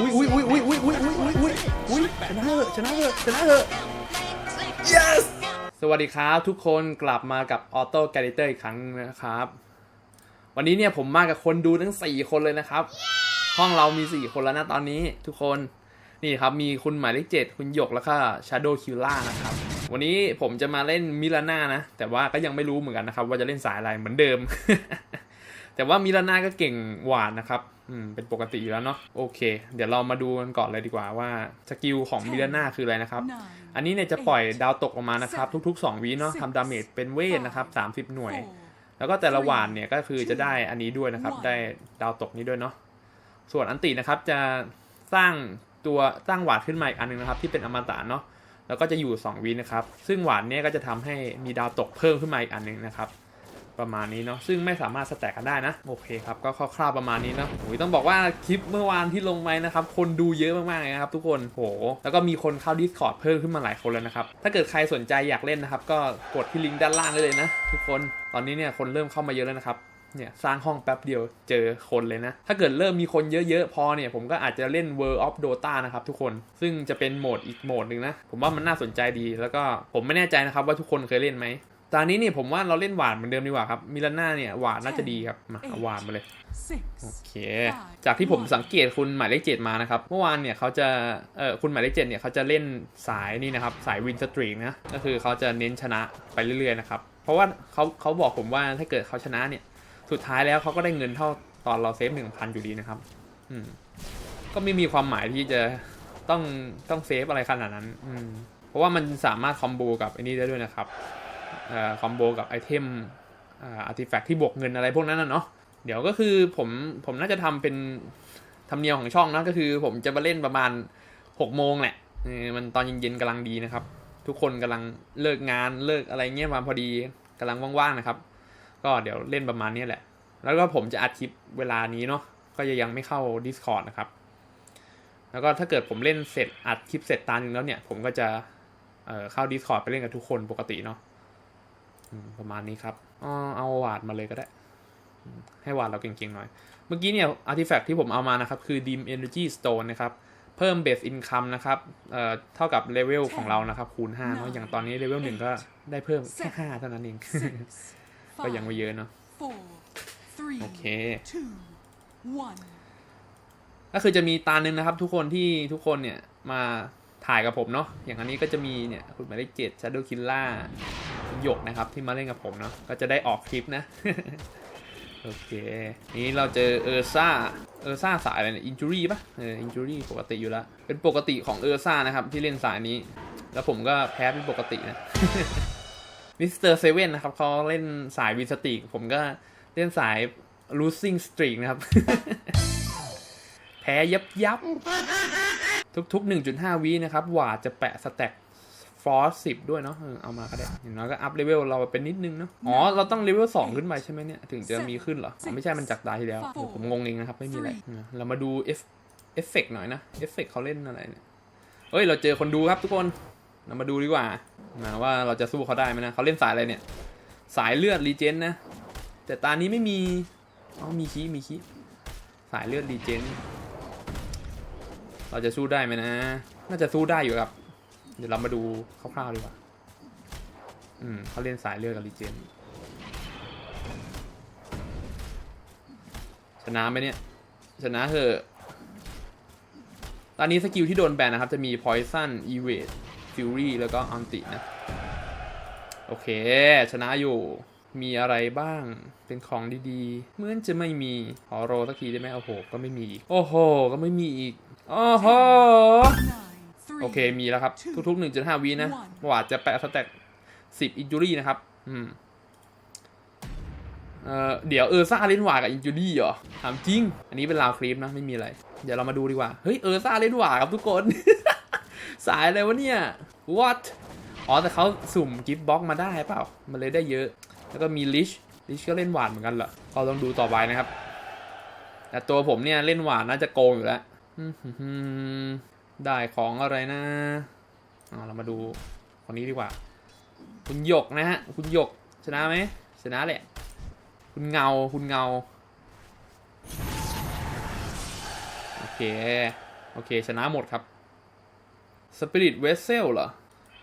อุ้ยอุ้ยอุ้ยอุ้ยอุ้ยอุ้ยอุ้ยอุ้ยอุ้ยชนะเถอะชนะเถอะชนะเถอะ yes สวัสดีครับทุกคนกลับมากับออโต้แกลิเตอร์อีกครั้งนะครับ วันนี้เนี่ยผมมากับคนดูทั้ง 4 คนเลยนะครับ ห้องเรามี 4 คนแล้วนะตอนนี้ทุกคนนี่ครับมีคุณหมายเลขเจ็ดคุณหยกแล้วก็ Shadow k i l l a นะครับ วันนี้ผมจะมาเล่นมิลาน่านะ แต่ว่าก็ยังไม่รู้เหมือนกันนะครับ ว่าจะเล่นสายอะไรเหมือนเดิม แต่ว่ามิลาน่าก็เก่งหวานนะครับอืมเป็นปกติอยู่แล้วเนาะโอเค เดี๋ยวเรามาดูกันก่อนเลยดีกว่าว่าสกิลของมิลาน่าคืออะไรนะครับ อันนี้เนี่ยจะปล่อยดาวตกออกมานะครับ ทุกๆ 2วิเนาะทำดาเมจเป็นเวทนะครับ30 หน่วย แล้วก็แต่ละหวานเนี่ยก็คือจะได้อันนี้ด้วยนะครับ ได้ดาวตกนี้ด้วยเนาะส่วนอันตินะครับจะสร้างตัวสร้างหวานขึ้นมาอีกอันหนึงนะครับ ที่เป็นอมตะเนาะแล้วก็จะอยู่ 2วินะครับ ซึ่งหวานเนี่ยก็จะทำให้มีดาวตกเพิ่มขึ้นมาอีกอันหนึงนะครับ ประมาณนี้เนาะซึ่งไม่สามารถสแต็กกันได้นะโอเคครับก็คร่าวๆประมาณนี้เนาะโอ้ยต้องบอกว่าคลิปเมื่อวานที่ลงไปนะครับคนดูเยอะมากๆเลยนะครับทุกคนโหแล้วก็มีคนเข้า Discord เพิ่มขึ้นมาหลายคนแล้วนะครับถ้าเกิดใครสนใจอยากเล่นนะครับก็กดที่ลิงก์ด้านล่างได้เลยนะ ทุกคนตอนนี้เนี่ยคนเริ่มเข้ามาเยอะแล้วนะครับเนี่ยสร้างห้องแป๊บเดียวเจอคนเลยนะ ถ้าเกิดเริ่มมีคนเยอะๆ พอเนี่ย ผมก็อาจจะเล่น World of Dota นะครับทุกคนซึ่งจะเป็นโหมดอีกโหมดหนึ่งนะ ผมว่ามันน่าสนใจดีแล้วก็ผมไม่แน่ใจนะครับว่าทุกคนเคยเล่นไหม ตอนนี้เนี่ยผมว่าเราเล่นหวานเหมือนเดิมดีกว่าครับ มิลาน่าเนี่ยหวานน่าจะดีครับมาเอาหวานมาเลย โอเค จากที่ผมสังเกตคุณหมายเลขเจ็ดมานะครับ เมื่อวานเนี่ยเขาจะเออคุณหมายเลขเจ็ดเนี่ยเขาจะเล่นสายนี่นะครับสายวินสตรีกนะ ก็คือเขาจะเน้นชนะไปเรื่อยๆนะครับ เพราะว่าเขาเขาบอกผมว่าถ้าเกิดเขาชนะเนี่ย สุดท้ายแล้วเขาก็ได้เงินเท่าตอนเราเซฟหนึ่งพันอยู่ดีนะครับ อืม ก็ไม่มีความหมายที่จะต้องต้องเซฟอะไรขนาดนั้น อืม เพราะว่ามันสามารถคอมโบกับไอ้นี่ได้ด้วยนะครับเอ่อ คอมโบกับไอเทมอาร์ติแฟกที่บวกเงินอะไรพวกนั้นนะเนาะเดี๋ยวก็คือผมผมน่าจะทำเป็นธรรมเนียมของช่องนะก็คือผมจะมาเล่นประมาณ6กโมงแหละมันตอนเย็นๆกำลังดีนะครับ ทุกคนกำลังเลิกงานเลิกอะไรเงี้ยมาพอดีกำลังว่างๆนะครับ ก็เดี๋ยวเล่นประมาณนี้แหละ แล้วก็ผมจะอัดคลิปเวลานี้เนาะก็จะยังไม่เข้า Discord นะครับ แล้วก็ถ้าเกิดผมเล่นเสร็จอัดคลิปเสร็จตาหนึ่งแล้วเนี่ย ผมก็จะเเข้า Discord ไปเล่นกับทุกคนปกติเนาะ ประมาณนี้ครับอ๋อเอาวาดมาเลยก็ได้ ให้วาดเราเก่งๆหน่อย เมื่อกี้เนี่ยอาร์ติแฟกต์ที่ผมเอามานะครับ คือ Dim Energy Stone นะครับ เพิ่ม Base Income นะครับเอ่อเท่ากับเลเวลของเรานะครับ คูณ5เนาะอย่างตอนนี้เลเวลหนึ่งก็ได้เพิ่มแค่5เท่านั้นเอง ก็ยังไม่เยอะเนาะโอเคก็คือจะมีตาหนึ่งนะครับ ทุกคนที่ทุกคนเนี่ยมาถ่ายกับผมเนาะอย่างอันนี้ก็จะมีเนี่ยคุณหมายเลขเจ็ด Shadow Killer คุณ หยกนะครับที่มาเล่นกับผมเนาะก็จะได้ออกคลิปนะ โอเค นี้เราเจอเออร์ซ่า เออร์ซ่าสายอะไรเนี่ยอินจูรี่ปะเอออินจูรี่ปกติอยู่แล้ว เป็นปกติของเออร์ซ่านะครับที่เล่นสายนี้ แล้วผมก็แพ้เป็นปกตินะมิสเตอร์เซเว่นนะครับเขาเล่นสายวินสติกผมก็เล่นสาย losing streak นะครับ แพ้ยับยับทุกๆ 1.5วินะครับหวาจะแปะสแต็ก ฟอร์สิบด้วยเนาะเออเอามาก็ได้อย่างน้อยก็อัพเลเวลเราเป็นนิดนึงเนาะอ๋อเราต้องเลเวลสองขึ้นไปใช่ไหมเนี่ย ถึงจะมีขึ้นเหรออ๋อไม่ใช่มันจากตาที่แล้วเดี๋ยวผมงงเองนะครับ ไม่มีอะไรอะเรามาดูเอฟเอฟเฟกหน่อยนะเอฟเฟกเขาเล่นอะไรเนี่ยเฮ้ย เราเจอคนดูครับทุกคนเรามาดูดีกว่านะว่าเราจะสู้เขาได้ไหมนะเขาเล่นสายอะไรเนี่ย สายเลือดรีเจนนะ แต่ตานี้ไม่มีอ๋อมีคีมีคีสายเลือดรีเจนเราจะสู้ได้ไหมนะ น่าจะสู้ได้อยู่ครับเดี๋ยวเรามาดูคร่าวๆดีกว่า อืมเขาเล่นสายเลือดกับลีเจนชนะไหมเนี่ย ชนะเถอะตอนนี้สกิลที่โดนแบนนะครับ จะมี Poison Evade Fury แล้วก็ Anti นะ โอเค ชนะอยู่ มีอะไรบ้าง เป็นของดีๆ เหมือนจะไม่มี ขอโรสักทีได้ไหมโอ้โห ก็ไม่มีอีก โอ้โห ก็ไม่มีอีก โอ้โห โอเคมีแล้วครับ ทุกๆ1.5วินะหวาดจะแปะสแต็ก10อินจูรี่นะครับ อืมเอ่อเดี๋ยวเออซ่าเล่นหวากับอินจูรี่เหรอถามจริง อันนี้เป็นลาวคลิปนะไม่มีอะไร เดี๋ยวเรามาดูดีกว่า เฮ้ยเออซ่าเล่นหวาครับทุกคน สายอะไรวะเนี่ย what อ๋อแต่เขาสุ่มกิฟต์บ็อกมาได้เปล่า มันเลยได้เยอะ แล้วก็มีลิชลิชก็เล่นหวานเหมือนกันเหรอก็ต้องดูต่อไปนะครับ แต่ตัวผมเนี่ยเล่นหวานน่าจะโกงอยู่แล้วอืมหืมหืม ได้ของอะไรนะเรามาดูคนนี้ดีกว่า คุณหยกนะฮะ คุณหยกชนะไหมชนะแหละ คุณเงา คุณเงา โอเค โอเค ชนะหมดครับ Spirit Vessel เหรอ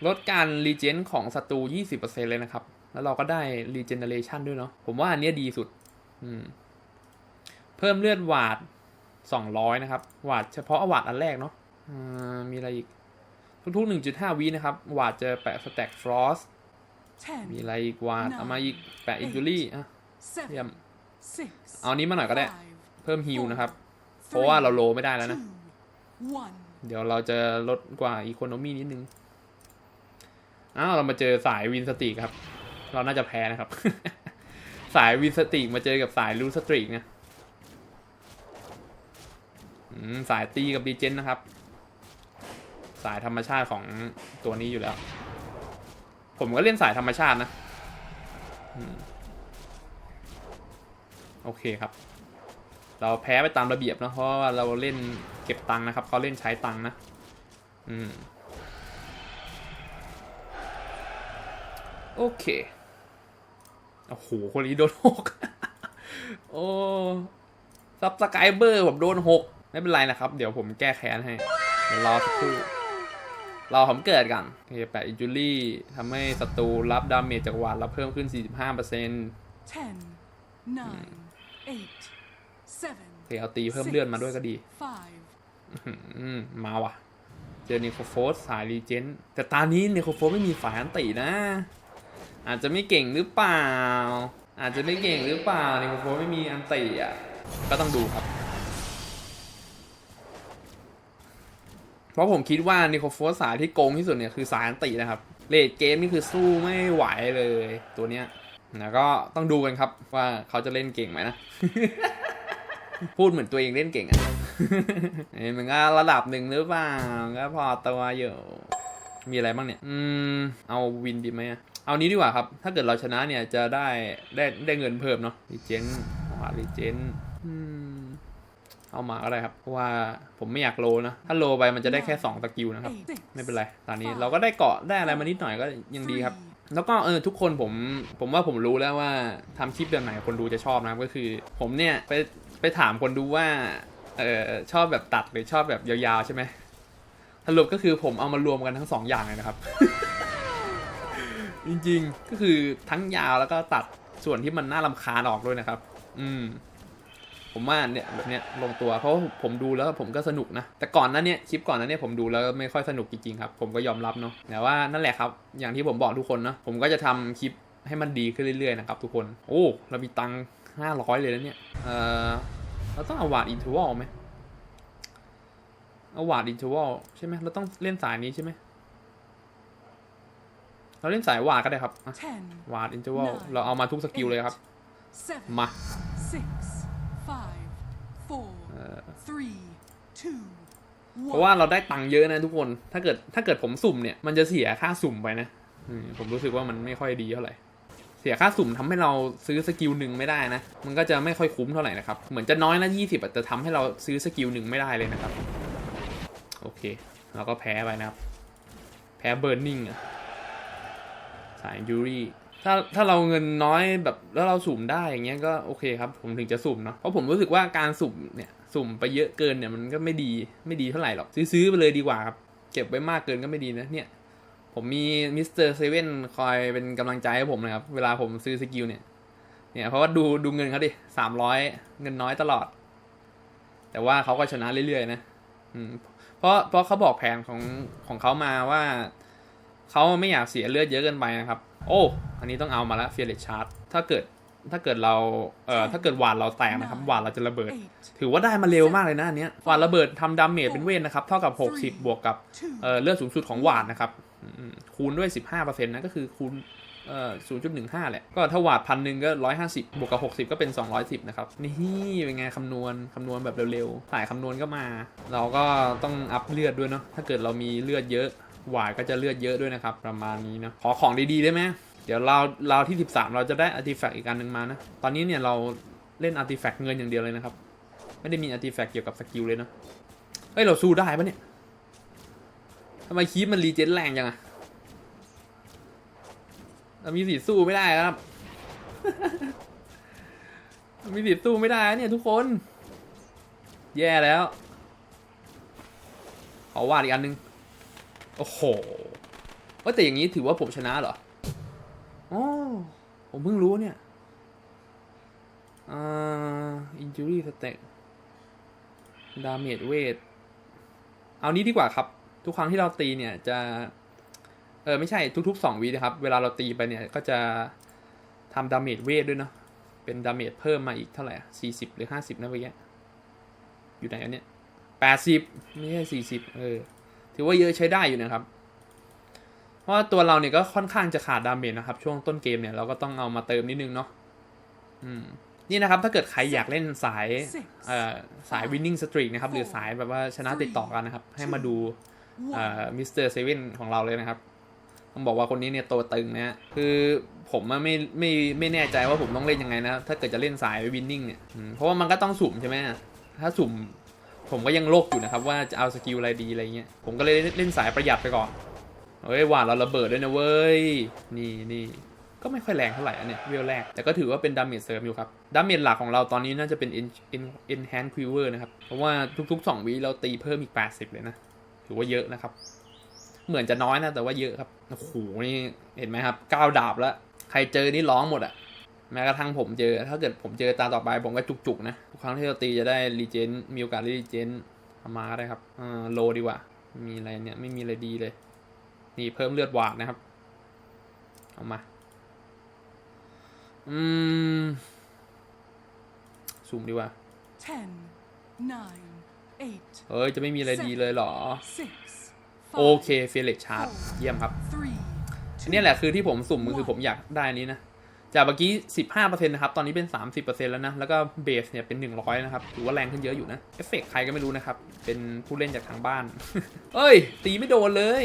ลดการรีเจนของศัตรู 20%เลยนะครับ แล้วเราก็ได้ Regeneration ด้วยเนาะ ผมว่าอันเนี้ยดีสุด อืม เพิ่มเลือดหวาด 200 นะครับ หวาดเฉพาะหวาดอันแรกเนาะ มีอะไรอีก ทุกๆ 1.5วินะครับหวาดจะแปะสแต็กฟรอสมี 10, อะไรอีกหวาดเอามาอีกแปะอินจูรี่อะเยี่ยม 7, 6, เอานี้มาหน่อยก็ได้ 5, เพิ่มฮิลนะครับ เพราะว่าเราโลไม่ได้แล้วนะ 2, 1. เดี๋ยวเราจะลดกว่าอีโคโนมีนิดนึง อ้าวเรามาเจอสายวินสตรีกครับ เราน่าจะแพ้นะครับ สายวินสตรีกมาเจอกับสายลูสตรีกนะอืมสายตีกับดีเจนนะครับ สายธรรมชาติของตัวนี้อยู่แล้ว ผมก็เล่นสายธรรมชาตินะโอเคครับ เราแพ้ไปตามระเบียบนะเพราะว่าเราเล่นเก็บตังค์นะครับเขาเล่นใช้ตังค์นะอืมโอเคโอ้โหคนนี้โดนหกโอ้ซับสไครเบอร์ผมโดนหกไม่เป็นไรนะครับ เดี๋ยวผมแก้แค้นให้เดี๋ยวรอสักครู่ รอมเกิดกันโอเคแปะอิจูรี่ทำให้ศัตรูรับดาเมจจากหวาดเราเพิ่มขึ้น 45% 10, 9, 8, 7, โอเคเอาตีเพิ่มเลือดมาด้วยก็ดีมาว่ะ เจอนิโคโฟสสายรีเจนแต่ตอนนี้เนโคโฟสไม่มีสายอันตินะ อาจจะไม่เก่งหรือเปล่า อาจจะไม่เก่งหรือเปล่าเนโคโฟสไม่มีอันติอะ ก็ต้องดูครับ เพราะผมคิดว่านิโคโฟสสายที่โกงที่สุดเนี่ยคือสายอันตินะครับเลดเกมนี่คือสู้ไม่ไหวเลยตัวเนี้ยแล้วก็ต้องดูกันครับว่าเขาจะเล่นเก่งไหมนะ พูดเหมือนตัวเองเล่นเก่งอะเอ้ยมันก็ระดับหนึ่งหรือเปล่าก็พอตัวอยู่มีอะไรบ้างเนี่ย อืม เอาวินดีไหมอะเอานี้ดีกว่าครับ ถ้าเกิดเราชนะเนี่ยจะได้ได้ได้เงินเพิ่มเนาะรีเจนว่ารีเจนอืม เอามาก็ได้ครับเพราะว่าผมไม่อยากโลนะถ้าโลไปมันจะได้แค่2สกิลนะครับ 8, ไม่เป็นไรตอนนี้เราก็ได้เกาะได้อะไรมานิดหน่อยก็ยังดีครับ แล้วก็เออทุกคนผมผมว่าผมรู้แล้วว่าทำคลิปแบบไหนคนดูจะชอบนะครับก็คือ ผมเนี่ยไปไปถามคนดูว่าเออชอบแบบตัดหรือชอบแบบยาวๆใช่ไหมสรุปก็คือผมเอามารวมกันทั้งสองอย่างเลยนะครับ จริงๆก็คือทั้งยาวแล้วก็ตัดส่วนที่มันน่ารำคาญออกด้วยนะครับ อืม ผมว่าเนี่ยแบบเนี้ยลงตัวเพราะว่าผมดูแล้วผมก็สนุกนะ แต่ก่อนหนั้นเนี่ยคลิปก่อนหนั้นเนี่ยผมดูแล้วไม่ค่อยสนุกจริงๆครับ ผมก็ยอมรับเนาะแต่ว่านั่นแหละครับ อย่างที่ผมบอกทุกคนเนาะผมก็จะทำคลิปให้มันดีขึ้นเรื่อยๆนะครับทุกคนโอ้เรามีตังค์ห้าร้อยเลยแล้วเนี่ยเออเราต้องเอาวาดอินทวอลไหมเอาวาดอินทวอลใช่ไหมเราต้องเล่นสายนี้ใช่ไหมเราเล่นสายวาดก็ได้ครับอะ 10, วาดอินทวอลเราเอามาทุกสกิลเลยครับ 7, มา 6, 5, 4, 3, 2, เพราะว่าเราได้ตังค์เยอะนะทุกคน ถ้าเกิดถ้าเกิดผมสุ่มเนี่ย มันจะเสียค่าสุ่มไปนะผมรู้สึกว่ามันไม่ค่อยดีเท่าไหร่ เสียค่าสุ่มทำให้เราซื้อสกิลหนึ่งไม่ได้นะ มันก็จะไม่ค่อยคุ้มเท่าไหร่นะครับ เหมือนจะน้อยนะยี่สิบแต่ทำให้เราซื้อสกิลหนึ่งไม่ได้เลยนะครับ โอเค เราก็แพ้ไปนะครับ แพ้เบิร์นนิ่งอะสายยูรี่ถ้าถ้าเราเงินน้อยแบบแล้วเราสุ่มได้อย่างเงี้ยก็โอเคครับ ผมถึงจะสุ่มเนาะเพราะผมรู้สึกว่าการสุ่มเนี่ย สุ่มไปเยอะเกินเนี่ยมันก็ไม่ดีไม่ดีเท่าไหร่หรอก ซื้อไปเลยดีกว่าครับ เก็บไว้มากเกินก็ไม่ดีนะเนี่ย ผมมีมิสเตอร์เซเว่นคอยเป็นกำลังใจให้ผมนะครับ เวลาผมซื้อสกิลเนี่ย เนี่ยเพราะว่าดูดูเงินเขาดิสามร้อยเงินน้อยตลอด แต่ว่าเขาก็ชนะเรื่อยๆนะอืมเพราะเพราะเขาบอกแผนของของเขามาว่าเขาไม่อยากเสียเลือดเยอะเกินไปนะครับ โอ้ อันนี้ต้องเอามาล้วเฟียร์เลชาร์ดถ้าเกิด ถ้าเกิดเราเอ่อถ้าเกิดหวานเราแตกนะครับหวานเราจะระเบิด 8, ถือว่าได้มาเร็วมากเลยนะอันเนี้ยหวานระเบิดทำดาเมจเป็นเวทนะครับ เท่ากับ 60 บวกกับเอ่อ 2, เลือดสูงสุดของหวานนะครับอืมคูณด้วย 15%นะก็คือคูณเอ่อ0.15 แหละ ก็ถ้าหวาดพันหนึ่งก็ 150 บวกกับ 60 ก็เป็น 210 นะครับ นี่เป็นไงคำนวณคำนวณแบบเร็วๆสายคำนวณก็มา เราก็ต้องอัพเลือดด้วยเนาะถ้าเกิดเรามีเลือดเยอะหวาดก็จะเลือดเยอะด้วยนะครับ ประมาณนี้เนาะขอของดีๆได้ไหมเดี๋ยวเราเราที่ 13 เราจะได้อาร์ติแฟกต์อีกอันหนึ่งมานะ ตอนนี้เนี่ยเราเล่นอาร์ติแฟกต์เงินอย่างเดียวเลยนะครับ ไม่ได้มีอาร์ติแฟกต์เกี่ยวกับสกิลเลยเนาะเฮ้ย เราสู้ได้ปะเนี่ยทำไมคีปมันรีเจนแรงจังอะเรามีสิทธิ์สู้ไม่ได้ครับ มีสิทธิ์สู้ไม่ได้เนี่ยทุกคน แย่แล้ว ขอวาดอีกอันนึง โอ้โหเอ้ยแต่อย่างนี้ถือว่าผมชนะเหรอ อ๋อผมเพิ่งรู้เนี่ย อ่า injury stat damage weight เอานี้ดีกว่าครับ ทุกครั้งที่เราตีเนี่ยจะ เออไม่ใช่ทุกๆสองวินะครับ เวลาเราตีไปเนี่ยก็จะทำดาเมจเวทด้วยเนาะ เป็นดาเมจเพิ่มมาอีกเท่าไหร่สี่สิบหรือห้าสิบนะเมื่อกี้อยู่ไหนอันเนี้ยแปดสิบไม่ใช่สี่สิบเออ ถือว่าเยอะใช้ได้อยู่นะครับ ราะว่าตัวเราเนี่ยก็ค่อนข้างจะขาดดาเมจนะครับ ช่วงต้นเกมเนี่ยเราก็ต้องเอามาเติมนิดนึงเนาะอืมนี่นะครับถ้าเกิดใครอยากเล่นสายเอ่อสาย winning streak นะครับ หรือสายแบบว่าชนะติดต่อกันนะครับ ให้มาดู One. มิสเตอร์เซเว่นของเราเลยนะครับต้องบอกว่าคนนี้เนี่ยตัวตึงนะฮะคือผมอะไม่ไม่ไม่แน่ใจว่าผมต้องเล่นยังไงนะถ้าเกิดจะเล่นสายวินนิ่งเนี่ยอืมเพราะว่ามันก็ต้องสุ่มใช่ไหมถ้าสุ่มผมก็ยังโลกอยู่นะครับ ว่าจะเอาสกิลอะไรดีอะไรเงี้ยผมก็เลยเล่นสายประหยัดไปก่อน เฮ้ยหวานเราระเบิดด้วยนะเว้ย นี่นี่ก็ไม่ค่อยแรงเท่าไหร่อันเนี่ยเวลแรก แต่ก็ถือว่าเป็นดาเมจเสริมอยู่ครับ ดาเมจหลักของเราตอนนี้น่าจะเป็น enhance quiver นะครับ เพราะว่าทุกๆ 2วิเราตีเพิ่มอีก 80 เลยนะ ถือว่าเยอะนะครับ เหมือนจะน้อยนะ แต่ว่าเยอะครับ โอ้โห นี่เห็นไหมครับก้าวดาบแล้ว ใครเจอนี่ร้องหมดอะแม้กระทั่งผมเจอ ถ้าเกิดผมเจอตาต่อไปผมก็จุกๆนะ ทุกครั้งที่เราตีจะได้รีเจนมีโอกาสได้รีเจนเอามาได้ครับอ่าโลดีกว่า มีอะไรเนี่ยไม่มีอะไรดีเลย นี่เพิ่มเลือดหวาดนะครับ เอามา อืมซูมดีกว่า Ten, nine, eight, เฮ้ย จะไม่มีอะไรดีเลยเหรอ six, โอ five, เคเฟลเล็กชาร์ดเยี่ยมครับ three, อันนี้แหละคือที่ผมสุ่มก็คือผมอยากได้อันนี้นะ จากเมื่อกี้ 15%นะครับ ตอนนี้เป็น 30%แล้วนะ แล้วก็เบสเนี่ยเป็น 100 นะครับ ถือว่าแรงขึ้นเยอะอยู่นะ เอฟเฟกใครก็ไม่รู้นะครับ เป็นผู้เล่นจากทางบ้าน เอ้ย ตีไม่โดนเลย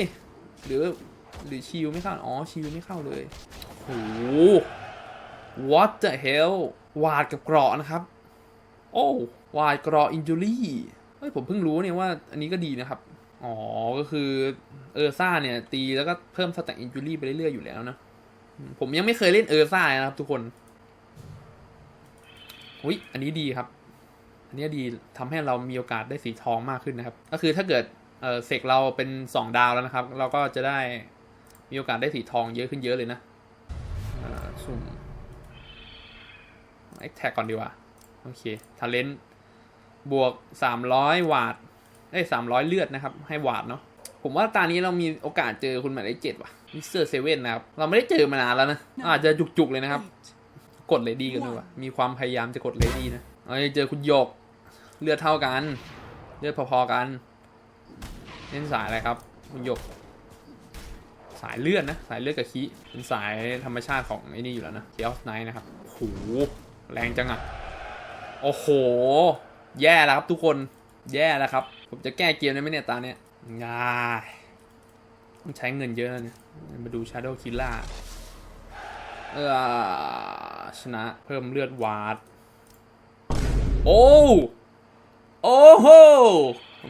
หรือหรือชิวไม่เข้า อ๋อ ชิวไม่เข้าเลยโอ้โห what the hell วาดกับเกราะนะครับ โอ้วาดเกราะอินจูรี่เฮ้ยผมเพิ่งรู้เนี่ยว่าอันนี้ก็ดีนะครับ อ๋อ ก็คือเออร์ซ่าเนี่ย ตีแล้วก็เพิ่มสแต็กอินจูรี่ไปเรื่อยๆอยู่แล้วนะ ผมยังไม่เคยเล่นเออร์ซ่านะครับทุกคนอุ้ยอันนี้ดีครับ อันนี้ดีทำให้เรามีโอกาสได้สีทองมากขึ้นนะครับ ก็คือถ้าเกิด เออเสกเราเป็นสองดาวแล้วนะครับ เราก็จะได้มีโอกาสได้สีทองเยอะขึ้นเยอะเลยนะเอ่อสุ่มแอคแท็กก่อนดีกว่า โอเคทาเลนต์บวกสามร้อยวาดเอ้ยสามร้อยเลือดนะครับ ให้วาดเนาะผมว่าตอนนี้เรามีโอกาสเจอคุณหมายเลขเจ็ดว่ะมิสเตอร์เซเว่นนะครับ เราไม่ได้เจอมานานแล้วนะ อาจจะจุกๆเลยนะครับ eight, กดเลดี้กันด้วยว่ะมีความพยายามจะกดเลดี้นะเอ้ยเจอคุณหยก เลือดเท่ากัน เลือดพอๆกัน เล่นสายอะไรครับคุณหยก สายเลือดนะ สายเลือดกับคีเป็นสายธรรมชาติของไอ้นี่อยู่แล้วนะเคียสไนท์นะครับโอ้โหแรงจังอะโอ้โห แย่แล้วครับทุกคนแย่แล้วครับ ผมจะแก้เกมได้ไหมเนี่ยตาเนี้ยง่ายต้องใช้เงินเยอะนะเนี่ยมาดู Shadow Killer เออชนะเพิ่มเลือดวาด โอ้ โอ้โห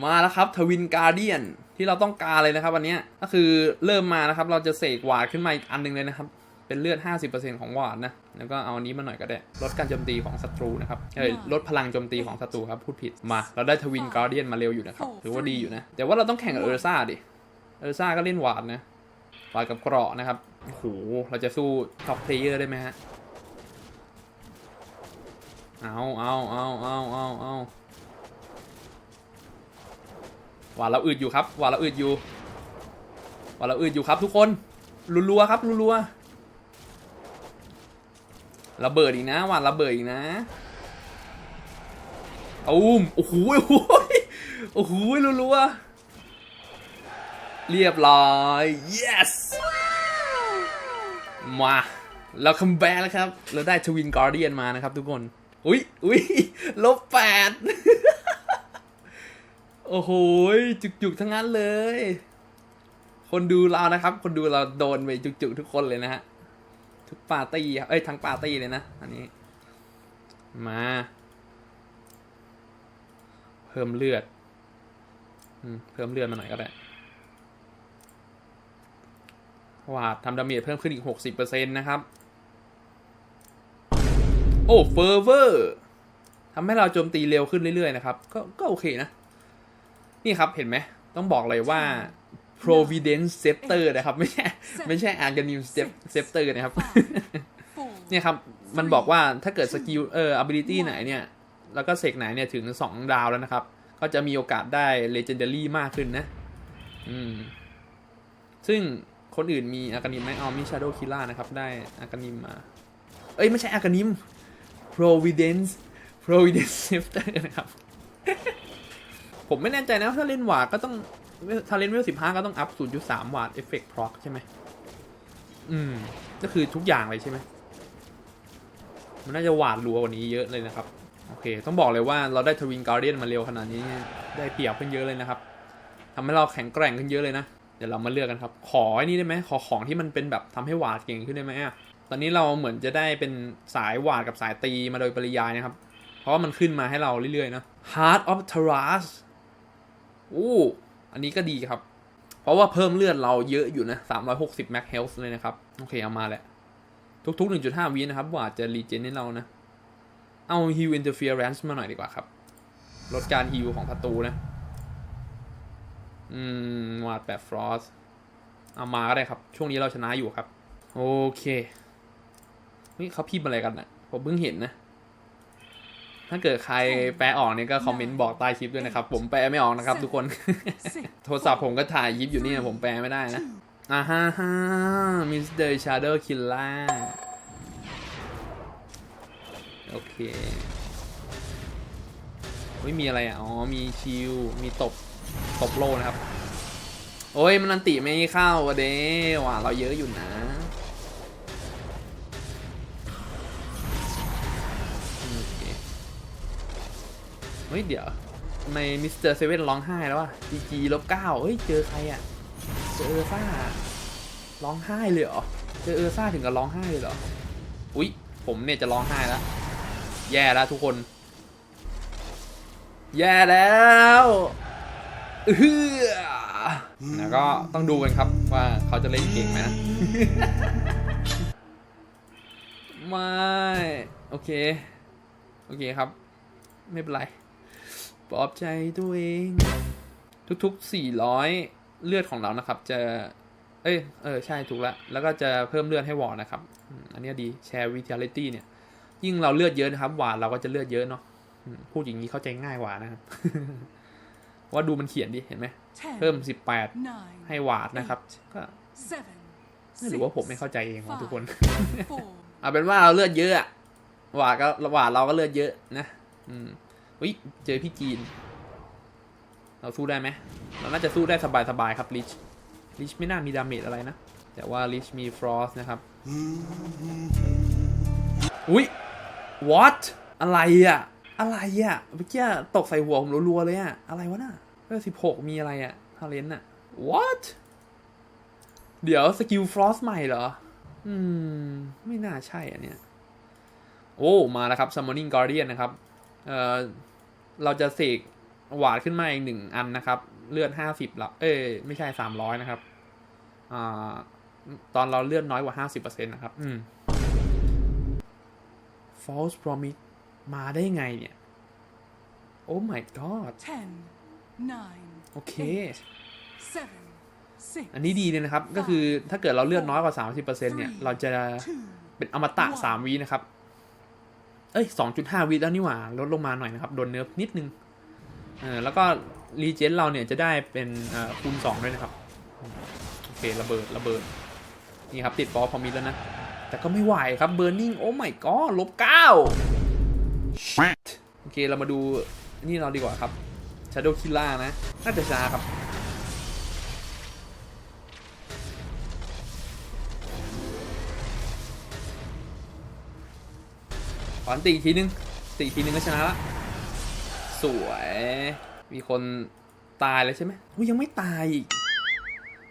มาแล้วครับทวินการเดียนที่เราต้องการเลยนะครับ วันเนี้ยก็คือเริ่มมานะครับ เราจะเสกวาดขึ้นมาอีกอันหนึงเลยนะครับ เป็นเลือด 50%ของวาดนะ แล้วก็เอาอันนี้มาหน่อยก็ได้ลดการโจมตีของศัตรูนะครับเอ้ยลดพลังโจมตีของศัตรูครับพูดผิดมา เราได้ทวินการเดียนมาเร็วอยู่นะครับถือว่าดีอยู่นะ แต่ว่าเราต้องแข่งกับเออร์ซ่าดิเออร์ซ่าก็เล่นวาดนะวาดกับเกราะนะครับโอ้โหเราจะสู้ท็อปเพลเยอร์ได้ไหมฮะเอาเอาเอาเอาเอาเอา หวานเราอึดอยู่ครับหวานเราอึดอยู่หวานเราอึดอยู่ครับ ทุกคนรัวๆครับรัวๆระเบิดอีกนะหวานระเบิดอีกนะอุ้มโอ้โหโอ้โหโอ้โหรัวๆเรียบร้อย yes มาเราคัมแบ็กแล้วครับ เราได้ทวินการ์เดียนมานะครับทุกคน อุ้ยอุ้ยลบแปด โอ้โหจุกๆทั้งนั้นเลย คนดูเรานะครับ คนดูเราโดนไปจุกๆทุกคนเลยนะฮะ ทุกปาร์ตี้ครับเอ้ยทั้งปาร์ตี้เลยนะ อันนี้ มา เพิ่มเลือดอเพิ่มเลือดมาหน่อยก็ได้วาดทำดาเมจเพิ่มขึ้นอีก 60%นะครับ โอ้เฟอร์เวอร์ทำให้เราโจมตีเร็วขึ้นเรื่อยๆนะครับ ก็ก็โอเคนะ นี่ครับเห็นไหม ต้องบอกเลยว่า providence scepter นะครับ ไม่ใช่ไม่ใช่ arcanim scepter นะครับ Four. เนี่ยครับ มันบอกว่าถ้าเกิดสกิลเออ ability ไหนเนี่ย แล้วก็เสกไหนเนี่ยถึง 2 ดาวแล้วนะครับ ก็จะมีโอกาสได้ legendary มากขึ้นนะ อืม ซึ่งคนอื่นมีอากานิมไหมเอามี shadow killer นะครับ ได้อากานิมมา เอ้ย ไม่ใช่อากานิม providence providence scepter นะครับ ผมไม่แน่ใจนะถ้าเล่นหวาดก็ต้องถ้าเล่นเวลสิบห้าก็ต้องอัพ0.3วาดเอฟเฟกต์ proc ใช่ไหมอืม ก็คือทุกอย่างเลยใช่ไหมมันน่าจะหวาดรัวกว่านี้เยอะเลยนะครับ โอเค ต้องบอกเลยว่าเราได้ทวินการเดียนมาเร็วขนาดนี้ ได้เปรียบขึ้นเยอะเลยนะครับทำให้เราแข็งแกร่งขึ้นเยอะเลยนะ เดี๋ยวเรามาเลือกกันครับ ขอไอ้นี่ได้ไหมขอของที่มันเป็นแบบทำให้หวาดเก่งขึ้นได้ไหมอะตอนนี้เราเหมือนจะได้เป็นสายหวาดกับสายตีมาโดยปริยายนะครับ เพราะว่ามันขึ้นมาให้เราเรื่อยๆนะ Heart of Taras อู้อันนี้ก็ดีครับ เพราะว่าเพิ่มเลือดเราเยอะอยู่นะ360 max health เลยนะครับ โอเคเอามาแหละ ทุกๆ 1.5วินะครับว่าจะรีเจนให้เรานะ เอา heal interference มาหน่อยดีกว่าครับ ลดการ heal ของศัตรูนะ อืมวาดแบบ frost เอามาก็ได้ครับ ช่วงนี้เราชนะอยู่ครับ โอเคเฮ้ยเขาพิมพ์อะไรกันนะ่ะผมเพิ่งเห็นนะ ถ้าเกิดใครแปลออกเนี่ยก็คอมเมนต์บอกใต้คลิปด้วยนะครับ ผมแปลไม่ออกนะครับทุกคน Six. โทรศัพท์ผมก็ถ่ายยิปอยู่นี่นะผมแปลไม่ได้นะอ่าฮ่าฮ่ามิสเตอร์ชาร์เดอร์คิลล่าโอเคไม่มีอะไรอะ อ๋อ มีชิลมีตบ ตบโลนะครับ โอ้ย มันอันติไม่เข้าว่ะเด้ว่ะเราเยอะอยู่นะ ฮ้ยเดี๋ยวทำไมมิสเตอร์เซเว่นร้องไห้แล้ววะจีจีลบเก้าเฮ้ยเจอใครอะเจอเออซ่าร้องไห้เลยเหรอเจอเออซ่าถึงกับร้องไห้เลยเหรออุ๊ยผมเนี่ยจะร้องไห้แล้วแย่แล้วทุกคน แย่แล้วเออแล้วก็ต้องดูกันครับว่าเขาจะเล่นเก่งไหมนะไม่ โอเค โอเคครับ ไม่เป็นไร ลอบใจตัวเอง ทุกๆ 400 เลือดของเรานะครับ จะ เอ้ย เออ ใช่ถูกแล้วแล้วก็จะเพิ่มเลือดให้วอร์นะครับอืมอันเนี้ยดีแชร์วิทยาลิตี้เนี่ย ยิ่งเราเลือดเยอะนะครับวาร์เราก็จะเลือดเยอะเนาะอืมพูดอย่างนี้เข้าใจง่ายกว่านะครับว่าดูมันเขียนดิ เห็นไหม Ten. เพิ่ม 18 Nine. ให้วาร์ดนะครับ ก็ Seven. หรือว่าผมไม่เข้าใจเองวะทุกคน Four. เอาเป็นว่าเราเลือดเยอะอะหวาดก็หวาดเราก็เลือดเยอะนะ อืม อุ้ยเจอพี่จีน เราสู้ได้ไหมเราน่าจะสู้ได้สบายๆครับลิชลิชไม่น่ามีดาเมจอะไรนะ แต่ว่าลิชมีฟรอสนะครับ อุ้ย what อะไรอะอะไรอะเมื่อกี้ตกใส่หัวผมรัวๆเลยอะอะไรวะน่ะเออสิบหกมีอะไรอะทาเลนอะ what เดี๋ยวสกิลฟรอสใหม่เหรอ อืม ไม่น่าใช่อันเนี้ย โอ้ มาแล้วครับ Summoning Guardian นะครับ เอ่อเราจะเสกหวาดขึ้นมาอีกหนึ่งอันนะครับ เลือดห้าสิบละเอ้ยไม่ใช่สามร้อยนะครับอ่าตอนเราเลือดน้อยกว่าห้าสิบเปอร์เซ็นต์นะครับ อืม False Promise มาได้ไงเนี่ย โอ้ my god Ten. Nine. โอเค Eight. Seven. Six. อันนี้ดีเลยนะครับ ก็คือถ้าเกิดเราเลือดน้อยกว่า 30%เนี่ย เราจะ Two. เป็นอมตะสามวินะครับ เอ้ยสองจุดห้าวิแล้วนี่หว่า ลดลงมาหน่อยนะครับ โดนเนิร์ฟนิดนึง เออแล้วก็รีเจนเราเนี่ยจะได้เป็นคูณสองด้วยนะครับ โอเค ระเบิด ระเบิด นี่ครับ ติดบอลพอมิดแล้วนะ แต่ก็ไม่ไหวครับเบ r ร์นิ่งโอ้ my god ลบเก้าโอเค เรามาดูนี่เราดีกว่าครับ Shadow Killer นะ น่าจะชนะครับ ขอนตีอีกทีนึงตีอีกทีนึงก็ชนะละสวย มีคนตายแล้วใช่ไหมยังไม่ตายอีก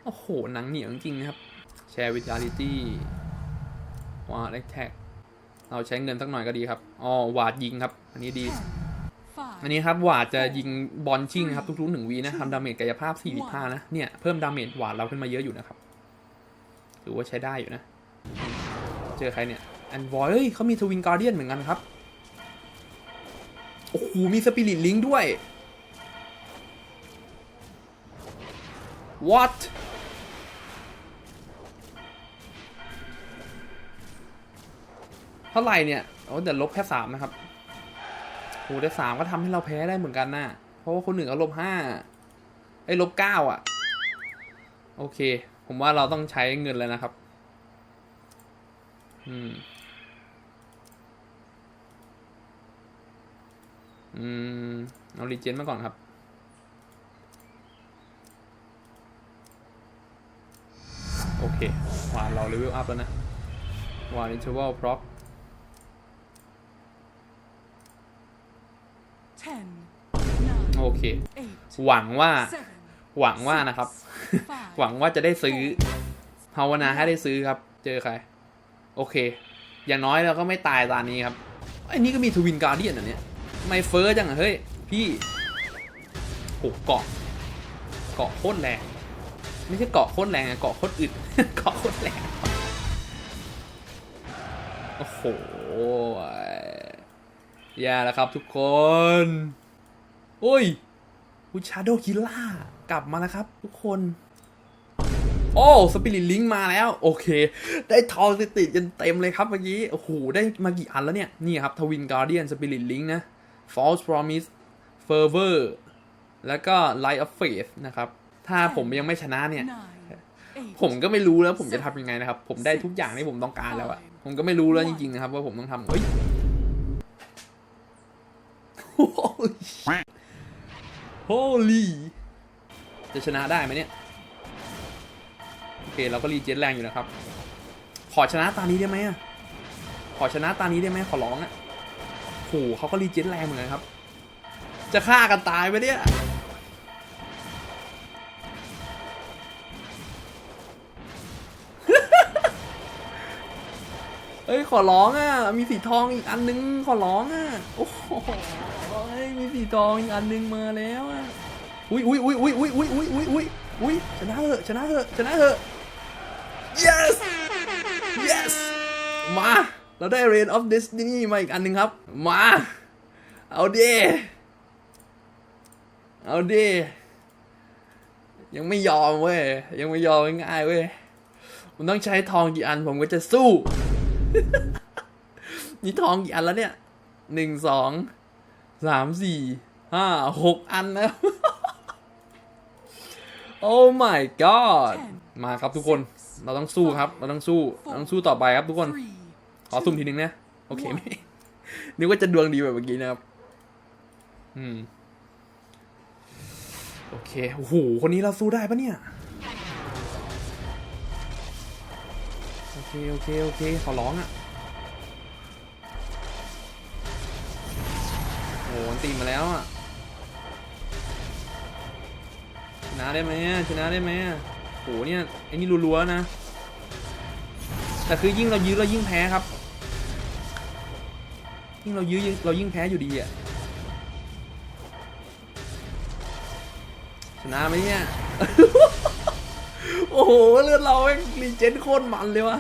โอ้โห หนังเหนียวจริงนะครับ แชร์วิ t าลิตี้วาดแท็กเราใช้เงินสักหน่อยก็ดีครับ อ๋อ วาดยิงครับ อันนี้ดี อันนี้ครับ วาดจะยิงบอลชิงนะครับ ทุกๆหนึ่งวีนะทำดาเมจกายภาพ45นะ เนี่ย เพิ่มดาเมจวาดเราขึ้นมาเยอะอยู่นะครับถือว่าใช้ได้อยู่นะ เจอใครเนี่ย แอนวอยเฮ้ยเขามีทวินการเดียนเหมือนกันครับ โอ้โห มีสปิริตลิงด้วย what เท่าไหร่เนี่ยโอ้แต่ลบแค่สามนะครับโอ้แต่สามก็ทำให้เราแพ้ได้เหมือนกันนะเพราะว่าคนหนึ่งเขาลบห้าไอ้ยลบเก้าอะ โอเค ผมว่าเราต้องใช้เงินแล้วนะครับ อืม อืมเอารีเจนมาก่อนครับโอเควานเราเลเวลอัพแล้วนะวานอินเทอร์วัลพร็อพ ten, nine, โอเค eight, หวังว่า seven, หวังว่านะครับ five, หวังว่าจะได้ซื้อภาวนาให้ได้ซื้อครับ เจอใคร โอเค อย่างน้อยเราก็ไม่ตายตอนนี้ครับไอ้นี่ก็มีทวินการเดียนอันเนี้ย ไม่เฟิร์สจังอะเฮ้ย พี่โอ้เกาะ เกาะโคตรแรง ไม่ใช่เกาะโคตรแรงอะเกาะโคตรอึด เกาะโคตรแรง โอ้โหแย่แล้วครับทุกคน โอ้ยอุชาโดคิล่ากลับมาแล้วครับ ทุกคน โอ้สปิริตลิงมาแล้ว โอเค ได้ทองติดติดกันเต็มเลยครับเมื่อกี้ โอ้โห ได้มากี่อันแล้วเนี่ย นี่ครับทวินการเดียนสปิริตลิงนะ False Promise Fervor แล้วก็ Light of Faith นะครับ ถ้าผมยังไม่ชนะเนี่ย nine, eight, ผมก็ไม่รู้แล้วผมจะทำยังไงนะครับ ผมได้ทุกอย่างที่ผมต้องการแล้วอะผมก็ไม่รู้แล้วจริงๆนะครับ ว่าผมต้องทำเฮ้ย Holy จะชนะได้ไหมเนี่ย โอเค เราก็รีเจนแรงอยู่นะครับ ขอชนะตานี้ได้ไหมอะขอชนะตานี้ได้ไหมขอร้องอะโหเขาก็รีเจนแรงเหมือนกันครับ จะฆ่ากันตายไปเนี่ยเอ้ยขอร้องอะ มีสีทองอีกอันนึงขอร้องอะ โอ้โหเอ้มีสีทองอีกอันนึงมาแล้วอะ อุ้ยอุ้ยอุ้ยอุ้ยอุ้ยอุ้ยอุ้ยอุ้ยอุ้ยอุ้ยชนะเถอะชนะเถอะชนะเถอะ yes yes มา เราได้ Rain of Destiny มาอีกอันหนึ่งครับ มา เอาเดเอาเดยังไม่ยอมเว้ย ยังไม่ยอมง่ายๆเว้ยมันต้องใช้ทองกี่อันผมก็จะสู้ นี่ทองกี่อันแล้วเนี่ย หนึ่งสอง สามสี่ ห้า หกอันแล้ว โอ้ my god มาครับทุกคน เราต้องสู้ครับ เราต้องสู้ เราต้องสู้ต่อไปครับทุกคน three, ข อสุ่มทีนึงนะ โอเคไหมนึกว่าจะดวงดีแบบเมื่อกี้นะครับ อืม โอเค โอ้โห คนนี้เราสู้ได้ปะเนี่ย โอเค โอเค โอเค ขอร้องอะ่ะโอ้โหมันตีมาแล้วอะ่ะ ชนะได้ไหมอะชนะได้ไหมอะโหเนี่ยไอ้นี่รัวๆนะ แต่คือยิ่งเรายื้อเรายิ่งแพ้ครับ ยิ่งเรายื้อเรายิ่งแพ้อยู่ดีอะชนะไหมเนี่ย โอ้โห เลือดเราแม่งรีเจนโคตรมันเลยวะ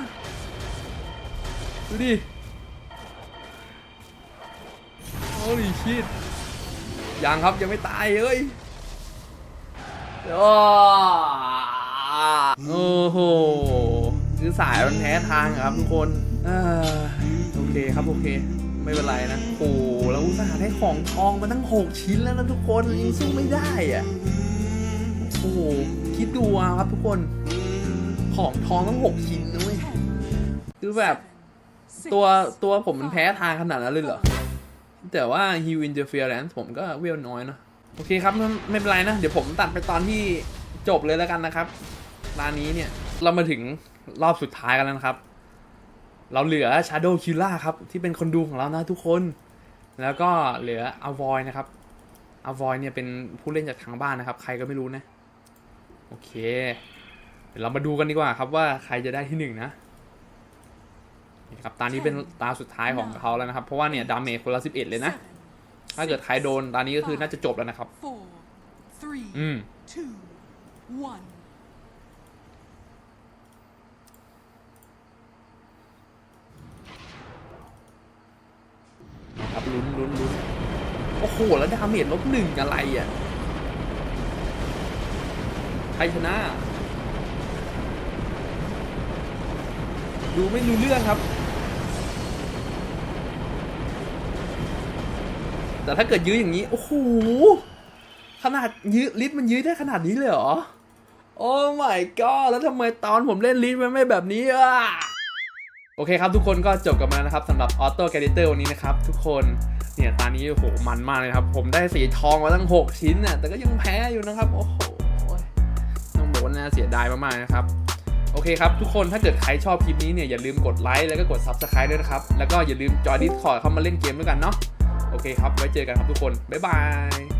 ดูดิโอ้ยชิดยังครับยังไม่ตายเอ้ยโอ้โห คือสายมันแพ้ทางครับทุกคน โอเคครับ โอเค ไม่เป็นไรนะโอ้โหเราอุตส่าห์ได้ของทองมาตั้ง6ชิ้นแล้วนะทุกคนยังสู้ไม่ได้อะโอ้โหคิดดูครับทุกคน ของทองตั้ง6ชิ้นนะเว้ยคือแบบตัวตัวผมมันแพ้ทางขนาดนั้นเลยเหรอ แต่ว่า Heal Interference ผมก็เวลน้อยเนะโอเคครับไม่ไม่เป็นไรนะ เดี๋ยวผมตัดไปตอนที่จบเลยแล้วกันนะครับร้านนี้เนี่ย เรามาถึงรอบสุดท้ายกันแล้วนะครับ เราเหลือ Shadow Killer ครับ ที่เป็นคนดูของเรานะทุกคน แล้วก็เหลือ Avoid นะครับ Avoid เนี่ยเป็นผู้เล่นจากทางบ้านนะครับ ใครก็ไม่รู้นะ โอเค เดี๋ยวเรามาดูกันดีกว่าครับว่าใครจะได้ที่หนึ่งนะนี่ครับตานี้เป็นตาสุดท้ายของเขาแล้วนะครับ เพราะว่าเนี่ยดาเมจคนละสิบเอ็ดเลยนะ seven, ถ้าเกิดใครโดนตานี้ก็คือน่าจะจบแล้วนะครับ four, three, อืม two, one. ครับลุ้นลุ้นลุ้นโอ้โห แล้วดาเมจลบหนึ่งอะไรอะใครชนะ ดูไม่รู้เรื่องครับ แต่ถ้าเกิดยื้ออย่างนี้ โอ้โห ขนาดยื้อลิฟต์มันยื้อได้ขนาดนี้เลยเหรอ โอ้ my god แล้วทำไมตอนผมเล่นลิฟต์มันไม่แบบนี้อะ โอเคครับทุกคนก็จบกันมาแล้วนะครับสำหรับ Auto g a d i t o r วันนี้นะครับทุกคนเนี่ยตอนนี้โอ้โหมันมากเลยครับ ผมได้สีทองมาตั้ง 6 ชิ้นน่ะแต่ก็ยังแพ้อยู่นะครับโอ้โหต้องบอกว่าน่าเสียดายมากๆนะครับโอเคครับทุกคนถ้าเกิดใครชอบคลิปนี้เนี่ยอย่าลืมกดไลค์แล้วก็กด Subscribe ด้วยนะครับ แล้วก็อย่าลืมจอย Discord เข้ามาเล่นเกมด้วยกันเนาะโอเคครับไว้เจอกันครับทุกคนบ๊ายบาย